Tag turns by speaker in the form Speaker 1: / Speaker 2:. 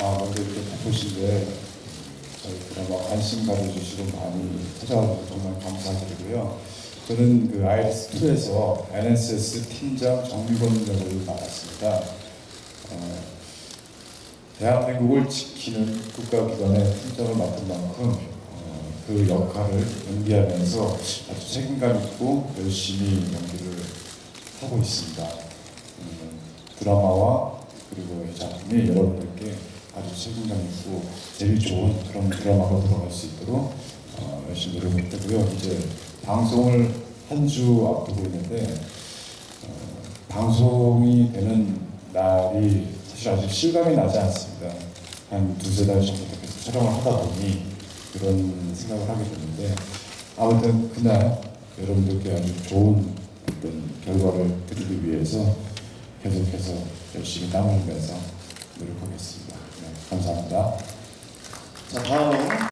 Speaker 1: 아, 먼저 이렇게 바쁘신데 저희 드라마 관심 가져주시고 많이 찾아와주셔서 정말 감사드리고요. 저는 그 IS2에서 NSS 팀장 정미권 역을 맡았습니다. 어, 대한민국을 지키는 국가기관의 팀장을 맡은 만큼 어, 그 역할을 연기하면서 아주 책임감 있고 열심히 연기를 하고 있습니다. 음, 드라마와 그리고 이 작품이 여러분들께 아주 책임감 있고 재미 좋은 그런 드라마로 들어갈 수 있도록 어, 열심히 노력할 테고요. 이제 방송을 한 주 앞두고 있는데 어, 방송이 되는 날이 사실 아직 실감이 나지 않습니다. 한 두세 달 정도 계속 촬영을 하다 보니 그런 생각을 하게 됐는데 아무튼 그날 여러분들께 아주 좋은 어떤 결과를 드리기 위해서 계속해서 열심히 땀을 흘면서 노력하겠습니다. 네, 감사합니다.
Speaker 2: 자 다음